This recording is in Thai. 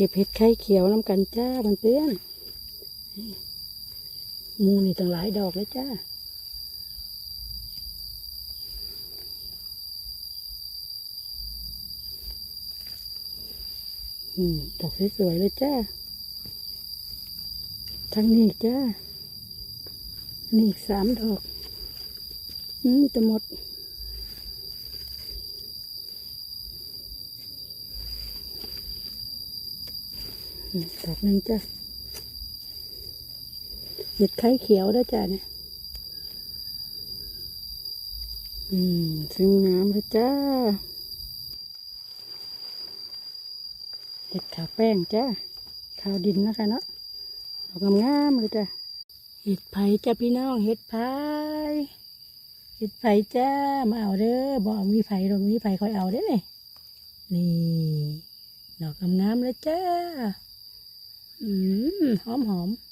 เก็บเห็ดไข่เขียวน้ำกันจ้าเพื่อนมูนี่ตั้งหลายดอกเลยจ้าอืมดอกสวยๆเลยจ้า ทั้งนี้จ้า นี่สามดอก อืมจะหมด ดอกหนึ่งจ้าเห็ดไข่เขียวด้วยจ้าเนี่ย อืมซึมน้ำเลยจ้า เห็ดขาวแป้งจ้าขาวดินนะคะเนาะดอกงามๆเลยจ้าเห็ดไผ่จ้าพี่น้อง เห็ดไผ่เห็ดไผ่จ้า มาเอาเด้อบอกมีไผ่ตรงมีไผ่คอยเอาได้เลยนี่ดอกงามๆเลยจ้า อืมหอมหอมๆ